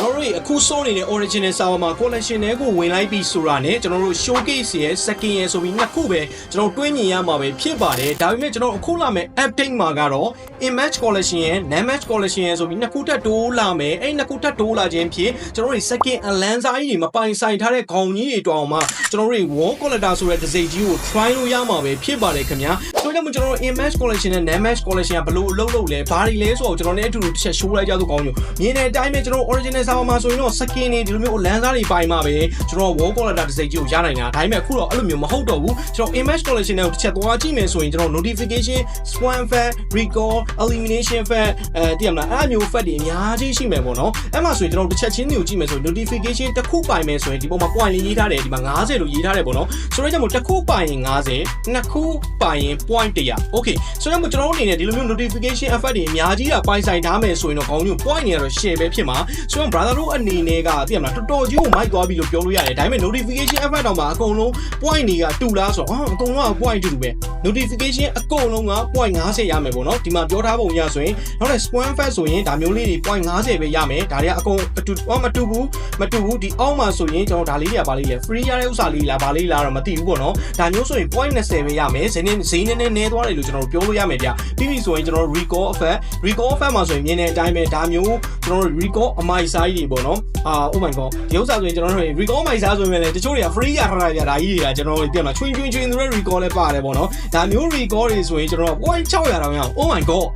ကျွန်တော်တို့ရဲ့အခုစိုးနေတဲ့ original server မှာ collection တွေကိုဝင်လိုက်ပြီဆိုတာနဲ့ကျွန်တော်တို့ showcase ရဲ့ second ရဲ့ဆိုပြီးနှစ်ခုပဲကျွန်တော်တွင်းမြင်ရမှာပဲဖြစ်ပါတယ်ဒါပေမဲ့ကျွန်တော်အခုလာမယ့် update မှာကတော့ image collection ရဲ့ name match collection ရဲ့ဆိုပြီးနှစ်ခုထပ်တိုးလာမယ်အဲ့နှစ်ခုထပ်တိုးလာခြင်းဖြင့်ကျွန်တော်တို့ second alanza ကြီးတွေမပိုင်ဆိုင်ထားတဲ့ခေါင်းကြီးတွေတောင်မှကျွန်တော်တို့ wall collector ဆိုတဲ့ဒစိကြီးကို try လို့ရမှာပဲဖြစ်ပါတယ်ခင်ဗျာဆိုတော့ကျွန်တော်တို့ image collection နဲ့ name match collection ကဘလို့အလုပ်လုပ်လဲဘာတွေလဲဆိုတော့ကျွန်တော်လည်းအတူတူတစ်ချက် show လိုက်ကြလို့ကောင်းอยู่မြင်တဲ့အတိုင်းပဲကျွန်တော် original server မှာဆိုရင်တော့ skin တွေဒီလိုမျိုးလမ်းစားတွေပိုင်မှာပဲကျွန်တော် wall collector ဒစိကြီးကိုရနိုင်တာဒါပေမဲ့အခုတော့အဲ့လိုမျိုးမဟုတ်တော့ဘူးကျွန်တော် image collection တွေကိုတစ်ချက်သွားကြည့်မယ်ဆိုရင်ကျွန်တော် notification spam fact recall elimination fact အဲတည်ရမလားအဲ့အမျိုး fact တွေအများကြီးရှိမယ်ပေါ့နော်အဲ့မှာဆိုရင်ကျွန်တော်တစ်ချက်ချင်းတွေကိုကြည့်မယ်ဆိုရင် notification တစ်ခုပိုင်မယ်ဆိုရင်ဒီပုံမှာ point လေးရေးထားတယ်ဒီမှာ90လို့ရေးထားတယ်ပေါ့နော်ဆိုတော့ကြောင့်မို့တစ်ခုပိုင်ရင်90နှစ်ခုပိုင်ရင် point 100 okay ဆိုတော့ကျွန်တော်တို့အနေနဲ့ဒီလိုမျိုး notification effect တွေအများကြီးကပိုင်ဆိုင်ထားမယ်ဆိုရင်တော့ခေါင်းညို point တွေကတော့ share ပဲဖြစ်မှာဆိုတော့ brother တို့အနေနဲ့ကသိရမလားတော်တော်ကြီးကိုမိုက်သွားပြီလို့ပြောလို့ရတယ်ဒါပေမဲ့ notification effect တော့မှာအကုန်လုံး point တွေကတူလားဆိုတော့အာအကုန်လုံးက point တူတူပဲ notification အကုန်လုံးက point 50ရမယ်ပေါ့နော်ဒီမှာပြောထားပုံရဆိုရင်နောက်တဲ့ spam fact ဆိုရင်ဒါမျိုးလေးတွေ point 50ပဲရမယ်ဒါတွေကအကုန်အတူမတူဘူးမတူဘူးဒီအောက်မှာဆိုရင်ကျွန်တော်ဒါလေးတွေကပါလေးလေ free ရတဲ့ဥစ္စာလေးလားပါလေးလားတော့မသိဘူးပေါ့နော်ဒါမျိုးဆိုရင် point 20ပဲရမယ်ဈေးနဲ့ဈေးနဲ့နဲ့နဲသွားတယ်လို့ကျွန်တော်တို့ပြောလို့ရမယ်ဗျပြီးပြီဆိုရင်ကျွန်တော်တို့ recall effect recall effect မှာဆိုရင်မြင်တဲ့အတိုင်းပဲဒါမျိုး ကျွန်တော်တို့ recall အမိုက်စားကြီးတွေပေါ့နော်အာ oh my god ဒီဥစ္စာဆိုရင်ကျွန်တော်တို့ recall အမိုက်စားဆိုရင်လည်းတချို့တွေက free ရထားတာဗျဒါကြီးတွေကကျွန်တော်တို့ပြန်လာချွင်းချွင်းချွင်းဆိုတဲ့ recall လည်းပါတယ်ပေါ့နော်ဒါမျိုး recall တွေဆိုရင်ကျွန်တော်တို့ point 600တောင်ရအောင် oh my god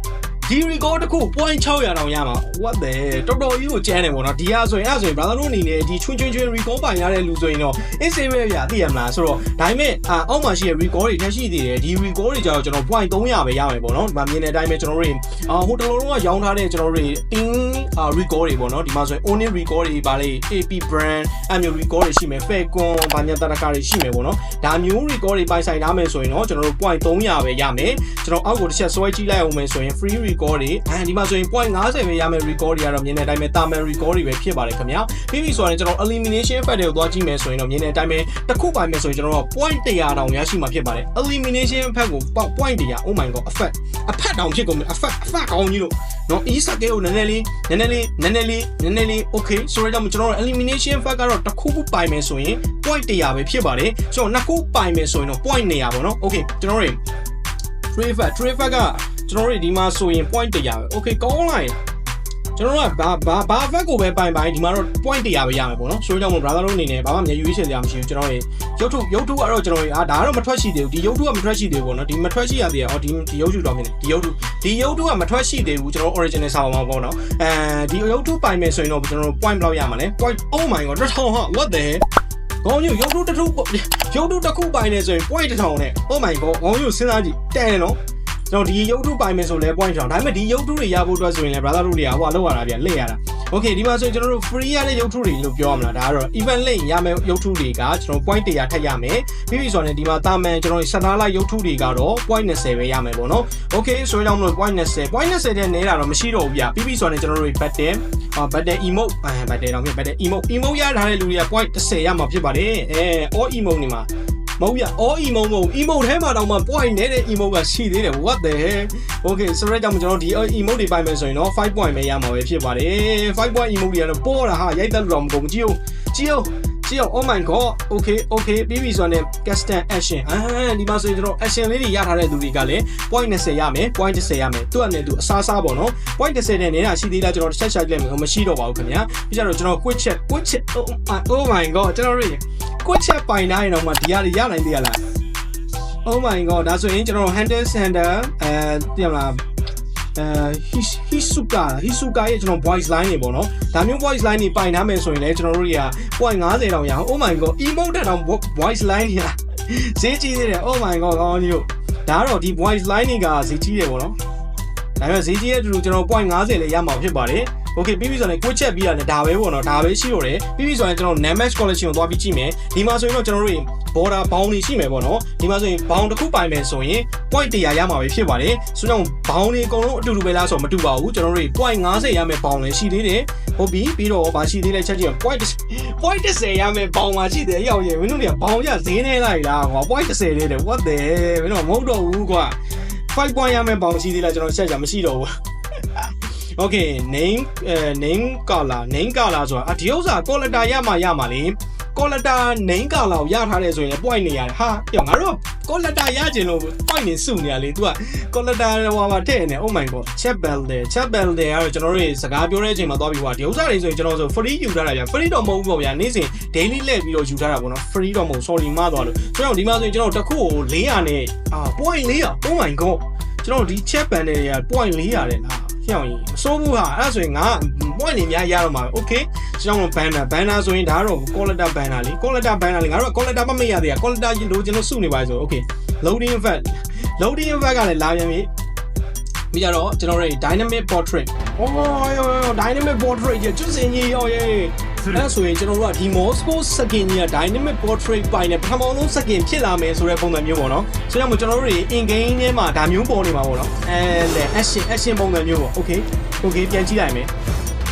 ဒီ record တစ်ခု point 600တောင်ရမှာ what the တော်တော်ကြီးကိုကျန်းတယ်ပေါ့နော်ဒီဟာဆိုရင်အဲ့ဆိုရင် brother တို့အနေနဲ့ဒီချွင်းချွင်းချွင်း record ပိုင်ရတဲ့လူဆိုရင်တော့ is it ပဲဗျာသိရမလားဆိုတော့ဒါပေမဲ့အာအောက်မှာရှိတဲ့ record တွေတက်ရှိသေးတယ်ဒီ record တွေကျတော့ကျွန်တော် point 300ပဲရမယ်ပေါ့နော်ဒီမှာမြင်တဲ့အတိုင်းပဲကျွန်တော်တို့အာဟိုတလုံးလုံးကရောင်းထားတဲ့ကျွန်တော်တို့ tin အာ record တွေပေါ့နော်ဒီမှာဆိုရင် onin record တွေပါလေ AP brand အမျိုး record တွေရှိမယ် Falcon ဘာညာတရကာတွေရှိမယ်ပေါ့နော်ဒါမျိုး record တွေပိုင်ဆိုင်ထားမယ်ဆိုရင်တော့ကျွန်တော်တို့ point 300ပဲရမယ်ကျွန်တော်အောက်ကိုတစ်ချက်ဆွဲကြည့်လိုက်အောင်မယ်ဆိုရင် free record တွေအဲဒီမှာဆိုရင် point 50ပဲရမယ် record တွေကတော့မြင်တဲ့အတိုင်းပဲတာမယ် record တွေပဲဖြစ်ပါတယ်ခင်ဗျာပြီးပြီဆိုရင်ကျွန်တော် elimination effect တွေကိုသွားကြည့်မယ်ဆိုရင်တော့မြင်တဲ့အတိုင်းပဲတစ်ခုပိုင်မယ်ဆိုရင်ကျွန်တော်တို့ point 100တောင်ရရှိမှာဖြစ်ပါတယ် elimination effect ကို point 100 oh my god effect effect တောင်ဖြစ်ကုန်ပြီ effect effect ကောင်းကြီးလို့နော် e sake ကိုနည်းနည်းလေးနည်းနည်းလေးနည်းနည်းလေးနည်းနည်းလေး okay ဆိုတော့ကျွန်တော်တို့ elimination effect ကတော့တစ်ခုခုပိုင်မယ်ဆိုရင် point 100ပဲဖြစ်ပါတယ်ဆိုတော့နှစ်ခုပိုင်မယ်ဆိုရင်တော့ point 100ပေါ့နော် okay ကျွန်တော်တို့ trade effect trade effect ကကျွန်တော်တို့ဒီမှာဆိုရင် point 100ပဲ okay ကောင်းလိုက်ကျွန်တော်တို့ကဘာဘာဘာ effect ကိုပဲပိုင်ပိုင်ဒီမှာတော့ point 100ပဲရမယ်ပေါ့နော်ဆိုတော့ကြောင့်မို့ brother တို့အနေနဲ့ဘာမှမရွေးချယ်စရာမရှိဘူးကျွန်တော်ရေရုပ်ထုရုပ်ထုကတော့ကျွန်တော်ရေအာဒါကတော့မထွက်ရှိသေးဘူးဒီရုပ်ထုကမထွက်ရှိသေးဘူးပေါ့နော်ဒီမထွက်ရှိရသေးရအော်ဒီဒီရုပ်ထုတော့မြင်တယ်ဒီရုပ်ထုဒီရုပ်ထုကမထွက်ရှိသေးဘူးကျွန်တော် original ဆောင်းမှာပေါ့နော်အဲဒီရုပ်ထုပိုင်မယ်ဆိုရင်တော့ကျွန်တော်တို့ point ဘယ်လောက်ရမှာလဲ point oh my god တစ်ထောင်ဟာ what the hell ခေါင်းညိုရုပ်ထုတစ်ထုရုပ်ထုတစ်ခုပိုင်နေဆိုရင် point တစ်ထောင်နဲ့ oh my god ခေါင်းညိုစဉ်းစားကြည့်တဲ့တယ်နော်ကျွန်တော်ဒီရုပ်ထုပိုင်မယ်ဆိုလဲ point ထောင်ဒါပေမဲ့ဒီရုပ်ထုတွေရဖို့အတွက်ဆိုရင်လည်း brother တို့တွေကဟိုလောက်ရတာပြန်လက်ရတာ okay ဒီမှာဆိုရင်ကျွန်တော်တို့ free ရတဲ့ရုပ်ထုတွေလို့ပြောရမလားဒါကတော့ event link ရမယ့်ရုပ်ထုတွေကကျွန်တော် point 100ထပ်ရမယ်ပြီးပြီဆိုရင်ဒီမှာတာမန်ကျွန်တော်စတားလိုက်ရုပ်ထုတွေကတော့ point 20ပဲရမယ်ပေါ့နော် okay ဆိုတော့ကြောင့်မလို့ point 20 point 20တဲ့နေတာတော့မရှိတော့ဘူးဗျပြီးပြီဆိုရင်ကျွန်တော်တို့ battle အာ battle emote အဲ battle တော့ဖြစ် battle emote emote ရထားတဲ့လူတွေက point 10ရမှာဖြစ်ပါတယ်အဲ all emote နေမှာ မဟုတ်ရ all emote မဟုတ် emote ထဲမှာတော့မှ point နေတဲ့ emote ကရှိသေးတယ် what the hell okay ဆိုတော့ကြောင့်ကျွန်တော်ဒီ emote တွေပိုင်မယ်ဆိုရင်တော့5 point ပဲရမှာပဲဖြစ်ပါတယ်5 point emote တွေကတော့ပေါ်တာဟာရိုက်တက်လို့တော့မကုန်ကြည့်အောင်ကြည့်အောင် ကြည့်အောင် oh my god okay okay ပြီးပြီဆိုတော့ custom action အာဒီမှာဆိုရင်ကျွန်တော် action လေးတွေရထားတဲ့လူတွေကလည်း point 20ရမယ် point 10ရမယ်သူ့အနေနဲ့သူအစားစားပေါ့နော် point 10နဲ့နေတာရှိသေးလားကျွန်တော်တစ်ချက်ချက်လိုက်မယ်မရှိတော့ပါဘူးခင်ဗျာပြီးကြတော့ကျွန်တော် quick check quick check oh my oh my god ကျွန်တော်တို့ quick check ပိုင်တိုင်းတော့မှဒီရရနိုင်သေးရလား oh my god ဒါဆိုရင်ကျွန်တော် handle center အဲသိရမလား အဲ hisuka hisuka ရဲ့ကျွန်တော် voice line တွေပေါ့နော်ဒါမျိုး voice line တွေပိုင်ထားမယ်ဆိုရင်လည်းကျွန်တော်တို့တွေက point 50တောင်ရအောင် oh my god emote တက်တောင် voice line တွေကဈေးကြီးသေးတယ် oh my god ကောင်းကြီးတို့ဒါကတော့ဒီ voice line တွေကဈေးကြီးတယ်ပေါ့နော်ဒါပေမဲ့ဈေးကြီးရဲ့အတူတူကျွန်တော် point 50လည်းရမှာဖြစ်ပါတယ် okay ပြီးပြီဆိုရင်ကိုချက်ပြီးရတယ်ဒါပဲပေါ့နော်ဒါပဲရှိတော့တယ်ပြီးပြီဆိုရင်ကျွန်တော် Namex collection ကိုသွားပြီးကြည့်မယ်ဒီမှာဆိုရင်တော့ကျွန်တော်တို့ border bound တွေရှိမယ်ပေါ့နော်ဒီမှာဆိုရင် bound တစ်ခုပိုင်မယ်ဆိုရင် point 100ရမှာပဲဖြစ်ပါတယ်ဆိုတော့ bound တွေအကုန်လုံးအတူတူပဲလားဆိုတော့မတူပါဘူးကျွန်တော်တို့ point 50ရမယ် bound လည်းရှိသေးတယ်ဟုတ်ပြီပြီးတော့ဗာရှိသေးလဲချက်ကြည့် point point 10ရမယ် bound မှာရှိတယ်ရောက်ရင်မင်းတို့တွေက bound ရဈေးနေလိုက်လားကွာ point 10လေးတယ် what the မင်းတို့မဟုတ်တော့ဘူးကွာ5 point ရမယ် bound ရှိသေးလားကျွန်တော်ချက်ကြမရှိတော့ဘူး okay name အဲ name color name color ဆိုတာအဒီဥစ္စာ collector ရမှာရမှာလေ collector name color ကိုရထားတယ်ဆိုရင် point နေရတယ်ဟာပြောငါတို့ collector ရခြင်းလို့ point နေစုနေရလေ तू က collector ဟိုမှာထည့်နေ oh my god chat bell တယ် chat bell တယ်ကတော့ကျွန်တော်တို့စကားပြောတဲ့အချိန်မှာသွားပြီးဟိုဒီဥစ္စာတွေဆိုရင်ကျွန်တော်ဆို free ယူထားတာဗျ free တော့မဟုတ်ဘူးပေါ့ဗျာနေ့စဉ် daily လက်ပြီးတော့ယူထားတာပေါ့နော် free တော့မဟုတ် sorry မသွားလို့ဆိုတော့ဒီမှာဆိုရင်ကျွန်တော်တစ်ခုကို400နဲ့အာ point 400 oh my god ကျွန်တော်ဒီ chat band တွေက point 400တဲ့လား ဟျောင်းရင်အစိုးဘူးဟာအဲ့ဒါဆိုရင်ငါ point နေများရတော့မှာပဲ okay ကျွန်တော် banner banner ဆိုရင်ဒါကတော့ collector banner လေ collector banner လေငါတို့က collector မမရသေးရ collector လိုချင်လို့စုနေပါဆို okay loading effect loading effect ကလည်းလာပြန်ပြီပြီးကြတော့ကျွန်တော်တို့ dynamic portrait โอ้ย dynamic portrait ကြီးကျွတ်စင်ကြီးရောရေး အဲ့ဆိုရင်ကျွန်တော်တို့ကဒီ Moscow skin ကြီးက dynamic portrait ပိုင်နဲ့ပထမဆုံး skin ဖြစ်လာမယ်ဆိုတဲ့ပုံစံမျိုးပေါ့နော်ဆိုတော့ကျွန်တော်တို့တွေ in game ထဲမှာဒါမျိုးပေါ်နေမှာပေါ့နော်အဲလေ action action ပုံစံမျိုးပေါ့ okay okay ပြန်ကြည့်လိုက်မယ်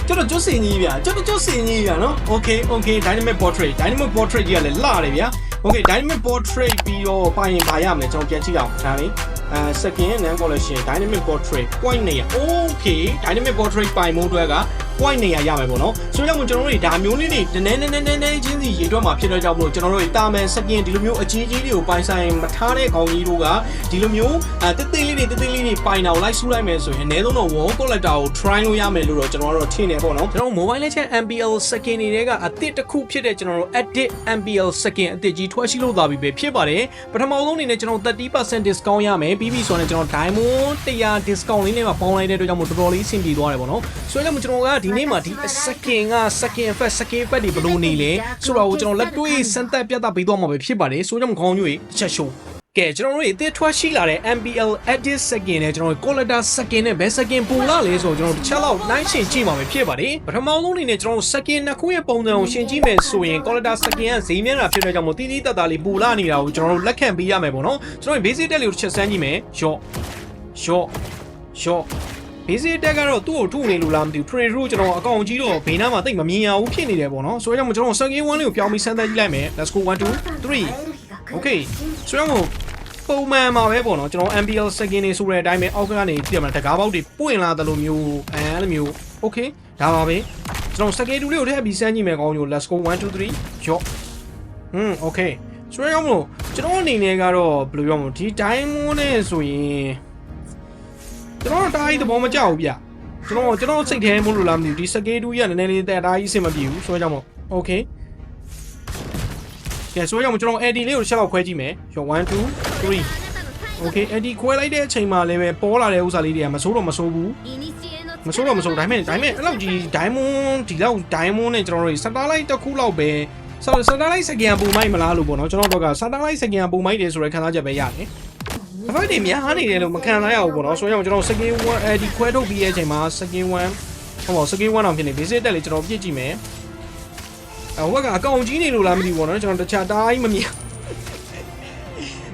ကျွန်တော်ကျွတ်စင်ကြီးဗျာကျွန်တော်ကျွတ်စင်ကြီးဗျာနော် okay okay dynamic portrait dynamic portrait ကြီးကလည်းလှတယ်ဗျာ okay dynamic portrait ပြီးတော့ပိုင်ရင်ပါရမယ်ကျွန်တော်ပြန်ကြည့်အောင်ဒါလေးအဲ second non collection dynamic portrait point နေရ okay dynamic portrait ပိုင်မို့အတွက်က point နေရရမယ်ပေါ့နော်ဆိုတော့ကျွန်တော်တို့ဒါမျိုးလေးတွေနည်းနည်းနည်းနည်းနည်းချင်းစီရေတွက်မှာဖြစ်တော့ကြောင့်မလို့ကျွန်တော်တို့တာမန် second ဒီလိုမျိုးအကြီးကြီးတွေကိုပိုင်ဆိုင်မထားတဲ့ကောင်ကြီးတို့ကဒီလိုမျိုးအဲတိတ်တိတ်လေးတွေတိတ်တိတ်လေးတွေပိုင်တာကိုလိုက်ဆူလိုက်မယ်ဆိုရင်အနည်းဆုံးတော့ wall collector ကို try လို့ရမယ်လို့တော့ကျွန်တော်တို့ထင်နေပေါ့နော်ကျွန်တော် mobile legend MPL second တွေကအသစ်တစ်ခုဖြစ်တဲ့ကျွန်တော်တို့ edit MPL second အသစ်ကြီးထွက်ရှိလို့သာပြီပဲဖြစ်ပါတယ်ပထမဆုံးအနေနဲ့ကျွန်တော်30% discount ရမယ်ပြီးပြီဆိုတော့ကျွန်တော် diamond 100 discount လေးနဲ့မှပေါင်းလိုက်တဲ့အတွက်ကြောင့်မို့တော်တော်လေးအဆင်ပြေသွားတယ်ပေါ့နော်ဆိုတော့ကျွန်တော်ကဒီနေ့မှာဒီ second က second effect second effect တွေဘယ်လိုနေလဲဆိုတော့ကျွန်တော်လက်တွေ့စမ်းသပ်ပြသပေးသွားမှာပဲဖြစ်ပါတယ်ဆိုတော့ခေါင်းညွှေတစ်ချက် show ကဲကျွန်တော်တို့အသစ်ထွက်ရှိလာတဲ့ MPL edit second နဲ့ကျွန်တော်တို့ collector second နဲ့ဘယ် second ပိုလာလဲဆိုတော့ကျွန်တော်တို့တစ်ချက်လောက်နှိုင်းရှင်းကြည့်မှာပဲဖြစ်ပါတယ်ပထမဆုံးအနေနဲ့ကျွန်တော်တို့ second နှစ်ခုရဲ့ပုံစံကိုရှင်းကြည့်မယ်ဆိုရင် collector second ကဈေးမြန်းတာဖြစ်တဲ့ကြောင့်မို့တီးတီးတက်တာလေးပိုလာနေတာကိုကျွန်တော်တို့လက်ခံပေးရမယ်ပေါ့နော်ကျွန်တော်တို့ basic တက်လေးကိုတစ်ချက်စမ်းကြည့်မယ် short short short basic တက်ကတော့သူ့ကိုထုနေလို့လားမသိဘူး trade route ကျွန်တော်အကောင့်ကြီးတော့ဘေးနားမှာတိတ်မမြင်ရဘူးဖြစ်နေတယ်ပေါ့နော်ဆိုတော့ကျွန်တော် second one လေးကိုပြောင်းပြီးစမ်းသပ်ကြည့်လိုက်မယ် let's go 1 2 3 okay ဆိုတော့ပုံမှန်မှာပဲပေါ့နော်ကျွန်တော် MPL second နေဆိုတဲ့အတိုင်းပဲအောက်ကနေပြည့်မှာတကားပေါက်တွေပွင့်လာတယ်လို့မျိုးအဲအဲ့လိုမျိုး okay ဒါပါပဲကျွန်တော် second 2လေးကိုထည့်ပြီးစမ်းကြည့်မယ်ကောင်းမျိုး let's go 1 2 3ရော့ဟွန်း okay ဆိုတော့မလို့ကျွန်တော်အနေနဲ့ကတော့ဘယ်လိုပြောမလဲဒီ diamond နဲ့ဆိုရင် ကျွန်တော်တားကြီးသဘောမကျဘူးဗျကျွန်တော်ကျွန်တော်စိတ်ထဲမို့လို့လားမသိဘူးဒီ second 2ကြီးကနည်းနည်းလေးတက်တားကြီးအဆင်မပြေဘူးဆိုတော့ကြောင့်မို့ okay ကဲဆိုတော့ကျွန်တော် AD လေးကိုတစ်ချက်လောက်ခွဲကြည့်မယ်ရော1 2 3 Okay AD ခွဲလိုက်တဲ့အချိန်မှာလည်းပဲပေါ်လာတဲ့ဥစ္စာလေးတွေကမစိုးတော့မစိုးဘူးမစိုးတော့မစိုးဒါပေမဲ့ဒါပေမဲ့အဲ့လောက်ကြီး diamond ဒီလောက် diamond နဲ့ကျွန်တော်တို့ satellite တစ်ခုလောက်ပဲဆိုတော့ satellite စကန်ပုံမိုက်မလားလို့ပေါ့နော်ကျွန်တော်တို့က satellite စကန်ပုံမိုက်တယ်ဆိုတဲ့ခံစားချက်ပဲရတယ် အဖိုက်တွေများနေတယ်လို့မခံနိုင်ရဘူးပေါ့နော်ဆိုတော့ကျွန်တော် second one အဲဒီခွဲထုတ်ပြီးရဲ့အချိန်မှာ second one ဟော second one အောင်ဖြစ်နေ basic တက်လေကျွန်တော်ပြည့်ကြည့်မယ်အဟိုကအကောင်ကြီးနေလို့လားမသိဘူးပေါ့နော်ကျွန်တော်တခြားတိုင်းမမြင်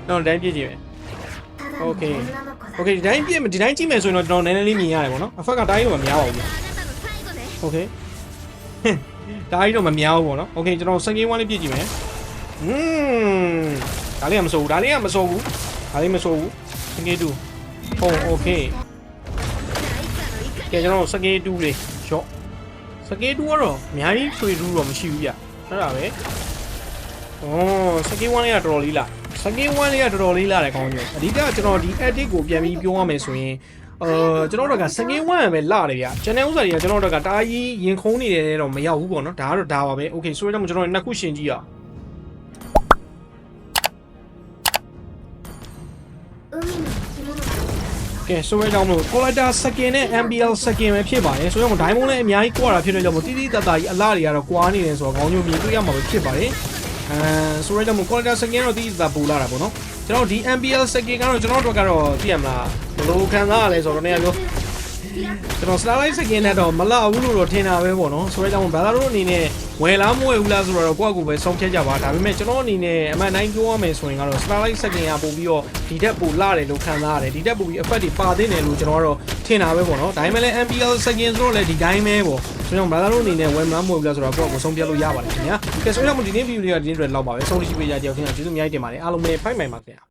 တော့တိုင်းပြည့်ကြည့်မယ် Okay Okay ဒီတိုင်းပြည့်ဒီတိုင်းကြည့်မယ်ဆိုရင်တော့ကျွန်တော်နည်းနည်းလေးမြင်ရတယ်ပေါ့နော်အဖက်ကတိုင်းတော့မများပါဘူး Okay တိုင်းတော့မများဘူးပေါ့နော် Okay ကျွန်တော် second one လေးပြည့်ကြည့်မယ်อืมဒါလေးကမစိုးဘူးဒါလေးကမစိုးဘူး ဒါလေးမစိုးဘူး second 2ဟုတ် Okay ကဲကျွန်တော် second 2လေး short စကေးတူကတော့အများကြီးထွေတူတော့မရှိဘူးပြအဲ့ဒါပဲဩစကေး1လေးကတော်တော်လေးလာစကေး1လေးကတော်တော်လေးလာတယ်ကောင်းကြီးအဓိကကျွန်တော်ဒီ edit ကိုပြန်ပြီးပြောရမယ်ဆိုရင်အာကျွန်တော်တို့ကစကေး1ပဲလာတယ်ဗျကျွန်တော်ဥစ္စာတွေကကျွန်တော်တို့ကတားကြီးရင်ခုံးနေတယ်တော့မရောက်ဘူးပေါ့နော်ဒါကတော့ဒါပါပဲโอเคဆိုတော့ကျွန်တော်နှစ်ခုရှင်ကြည့်အောင် ကဲဆိုရဲကြောင့်မလို့ collector second နဲ့ MBL second ပဲဖြစ်ပါတယ်ဆိုတော့ diamond လည်းအများကြီးကွာတာဖြစ်တဲ့ကြောင့်မို့တိတိတတ်တာကြီးအလားတွေကတော့ကွာနေတယ်ဆိုတော့ခေါင်းညိုမြင်တွေ့ရမှာပဲဖြစ်ပါတယ်အဲဆိုရဲကြောင့်မို့ collector second တော့တိတိတတ်ပူလာတာပေါ့နော်ကျွန်တော်ဒီ MBL second ကတော့ကျွန်တော်တို့ကတော့သိရမလားဘယ်လိုခံစားရလဲဆိုတော့လည်းပြောကျွန်တော် starlight second နဲ့တော့မလာဘူးလို့တော့ထင်တာပဲပေါ့နော်ဆိုရဲကြောင့်ဘာသာတို့အနေနဲ့ ဝယ်လားမဝယ်ဘူးလားဆိုတော့ကိုယ့်အကူပဲဆုံးဖြတ်ကြပါဒါပေမဲ့ကျွန်တော်အနေနဲ့အမှန်တိုင်းပြောရမယ်ဆိုရင်ကတော့ starlight second ကပို့ပြီးတော့ဒီတက်ပို့လာတယ်လို့ခံစားရတယ်ဒီတက်ပို့ပြီး effect တွေပါသေးတယ်လို့ကျွန်တော်ကတော့ထင်တာပဲပေါ့နော်ဒါပေမဲ့လည်း MPL second ဆိုတော့လည်းဒီတိုင်းပဲပေါ့ဆိုတော့ဘာသာတို့အနေနဲ့ဝယ်မလားမဝယ်ဘူးလားဆိုတော့ကိုယ့်အကူဆုံးဖြတ်လို့ရပါတယ်ခင်ဗျာကဲဆိုတော့ဒီနေ့ video လေးကဒီနေ့အတွက်လောက်ပါပဲဆုံးဖြတ်ပေးကြတဲ့ကြောက်ခင်ဗျာကျေးဇူးအများကြီးတင်ပါတယ်အားလုံးပဲဖိုက်မိုင်ပါခင်ဗျာ